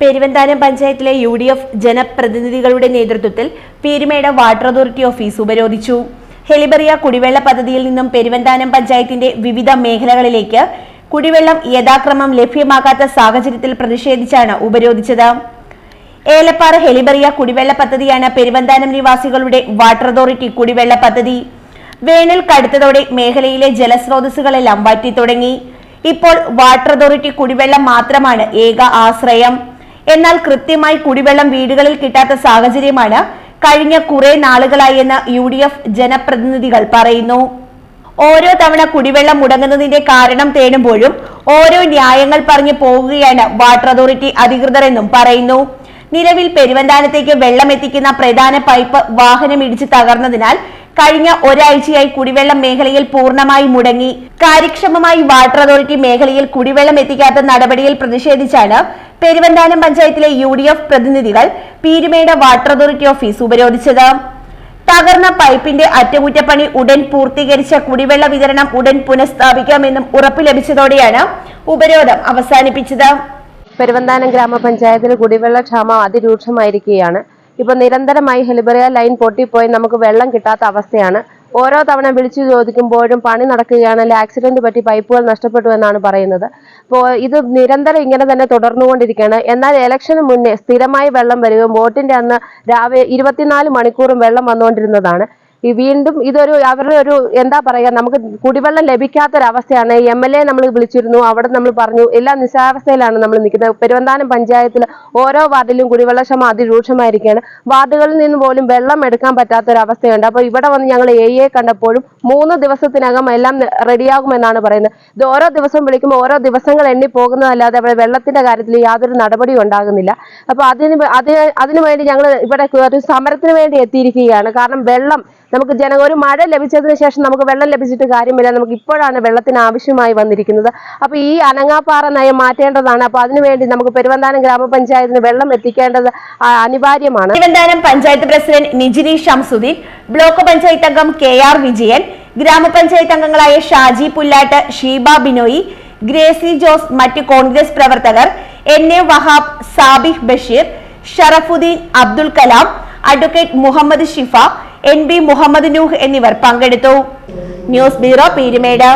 പെരുവന്താനം പഞ്ചായത്തിലെ U D F ജനപ്രതിനിധികളുടെ നേതൃത്വത്തിൽ പീരുമേട് വാട്ടർ അതോറിറ്റി ഓഫീസ് ഉപരോധിച്ചു. ഹെലിബറിയ കുടിവെള്ള പദ്ധതിയിൽ നിന്നും പെരുവന്താനം പഞ്ചായത്തിന്റെ വിവിധ മേഖലകളിലേക്ക് കുടിവെള്ളം യഥാക്രമം ലഭ്യമാകാത്ത സാഹചര്യത്തിൽ പ്രതിഷേധിച്ചാണ് ഉപരോധിച്ചത്. ഏലപ്പാറ ഹെലിബറിയ കുടിവെള്ള പദ്ധതിയാണ് പെരുവന്താനം നിവാസികളുടെ വാട്ടർ അതോറിറ്റി കുടിവെള്ള പദ്ധതി. വേനൽ കടുത്തതോടെ മേഖലയിലെ ജലസ്രോതസ്സുകളെല്ലാം വറ്റിത്തുടങ്ങി. ഇപ്പോൾ വാട്ടർ അതോറിറ്റി കുടിവെള്ളം മാത്രമാണ് ഏക ആശ്രയം. എന്നാൽ കൃത്യമായി കുടിവെള്ളം വീടുകളിൽ കിട്ടാത്ത സാഹചര്യമാണ് കഴിഞ്ഞ കുറെ നാളുകളായി എന്ന് യു ഡി എഫ് ജനപ്രതിനിധികൾ പറയുന്നു. ഓരോ തവണ കുടിവെള്ളം മുടങ്ങുന്നതിന്റെ കാരണം തേടുമ്പോഴും ഓരോ ന്യായങ്ങൾ പറഞ്ഞു പോകുകയാണ് വാട്ടർ അതോറിറ്റി അധികൃതർ എന്നും പറയുന്നു. നിലവിൽ പെരുവന്താനത്തേക്ക് വെള്ളം എത്തിക്കുന്ന പ്രധാന പൈപ്പ് വാഹനം ഇടിച്ച് തകർന്നതിനാൽ കഴിഞ്ഞ ഒരാഴ്ചയായി കുടിവെള്ളം മേഖലയിൽ പൂർണമായി മുടങ്ങി. കാര്യക്ഷമമായി വാട്ടർ അതോറിറ്റി മേഖലയിൽ കുടിവെള്ളം എത്തിക്കാത്ത നടപടിയിൽ പ്രതിഷേധിച്ചാണ് പെരുവന്താനം പഞ്ചായത്തിലെ യു ഡി എഫ് പ്രതിനിധികൾ പീരുമേട് വാട്ടർ അതോറിറ്റി ഓഫീസ് ഉപരോധിച്ചത്. തകർന്ന പൈപ്പിന്റെ അറ്റകുറ്റപ്പണി ഉടൻ പൂർത്തീകരിച്ച കുടിവെള്ള വിതരണം ഉടൻ പുനഃസ്ഥാപിക്കാമെന്നും ഉറപ്പ് ലഭിച്ചതോടെയാണ് ഉപരോധം അവസാനിപ്പിച്ചത്. പെരുവന്താനം ഗ്രാമപഞ്ചായത്തിൽ കുടിവെള്ള ക്ഷാമം അതിരൂക്ഷമായിരിക്കുകയാണ്. ഇപ്പൊ നിരന്തരമായി ഹെലിബറിയ ലൈൻ പൊട്ടിപ്പോയി നമുക്ക് വെള്ളം കിട്ടാത്ത അവസ്ഥയാണ്. ഓരോ തവണ വിളിച്ചു ചോദിക്കുമ്പോഴും പണി നടക്കുകയാണെങ്കിൽ ആക്സിഡന്റ് പറ്റി പൈപ്പുകൾ നഷ്ടപ്പെട്ടു എന്നാണ് പറയുന്നത്. അപ്പോൾ ഇത് നിരന്തരം ഇങ്ങനെ തന്നെ തുടർന്നുകൊണ്ടിരിക്കുകയാണ്. എന്നാൽ ഇലക്ഷന് മുന്നേ സ്ഥിരമായി വെള്ളം വരികയും വോട്ടിന്റെ അന്ന് രാവിലെ ഇരുപത്തിനാല് മണിക്കൂറും വെള്ളം വന്നുകൊണ്ടിരുന്നതാണ്. വീണ്ടും ഇതൊരു അവരുടെ ഒരു എന്താ പറയുക നമുക്ക് കുടിവെള്ളം ലഭിക്കാത്തൊരവസ്ഥയാണ്. എം എൽ എ നമ്മൾ വിളിച്ചിരുന്നു അവിടെ നമ്മൾ പറഞ്ഞു എല്ലാ നിസ്സാവസ്ഥയിലാണ് നമ്മൾ നിൽക്കുന്നത്. പെരുവന്താനം പഞ്ചായത്തിൽ ഓരോ വാർഡിലും കുടിവെള്ളക്ഷമ അതിരൂക്ഷമായിരിക്കുകയാണ്. വാർഡുകളിൽ നിന്ന് പോലും വെള്ളം എടുക്കാൻ പറ്റാത്തൊരവസ്ഥയുണ്ട്. അപ്പോൾ ഇവിടെ വന്ന് ഞങ്ങൾ എ എ കണ്ടപ്പോഴും മൂന്ന് ദിവസത്തിനകം എല്ലാം റെഡിയാകുമെന്നാണ് പറയുന്നത്. ഇത് ഓരോ ദിവസവും വിളിക്കുമ്പോൾ ഓരോ ദിവസങ്ങൾ എണ്ണി പോകുന്നതല്ലാതെ അവിടെ വെള്ളത്തിന്റെ കാര്യത്തിൽ യാതൊരു നടപടിയും ഉണ്ടാകുന്നില്ല. അപ്പോൾ അതിന് അതിന് അതിനുവേണ്ടി ഞങ്ങൾ ഇവിടെ ഒരു സമരത്തിന് വേണ്ടി എത്തിയിരിക്കുകയാണ്. കാരണം വെള്ളം നമുക്ക് ജന ഒരു മഴ ലഭിച്ചതിന് ശേഷം നമുക്ക് വെള്ളം ലഭിച്ചിട്ട് കാര്യമില്ല. നമുക്ക് ഇപ്പോഴാണ് വെള്ളത്തിന് ആവശ്യമായി വന്നിരിക്കുന്നത്. അപ്പൊ ഈ അനങ്ങാപ്പാറ നയം മാറ്റേണ്ടതാണ്. അപ്പൊ അതിനുവേണ്ടി നമുക്ക് പെരുവന്താനം ഗ്രാമപഞ്ചായത്തിന് വെള്ളം എത്തിക്കേണ്ടത് അനിവാര്യമാണ്. പെരുവന്താനം പഞ്ചായത്ത് പ്രസിഡന്റ് നിജിനി ഷംസുദ്ദീൻ ബ്ലോക്ക് പഞ്ചായത്ത് അംഗം കെ ആർ വിജയൻ ഗ്രാമപഞ്ചായത്ത് അംഗങ്ങളായ ഷാജി പുല്ലാട്ട് ഷീബ ബിനോയി ഗ്രേസി ജോസ് മറ്റ് കോൺഗ്രസ് പ്രവർത്തകർ N A Wahab Sabih Basheer Sharafuddin Abdul Kalam advocate Muhammad Shifa N B Muhammad Nooh എന്നിവർ പങ്കെടുത്തു. News bureau Peerumedu.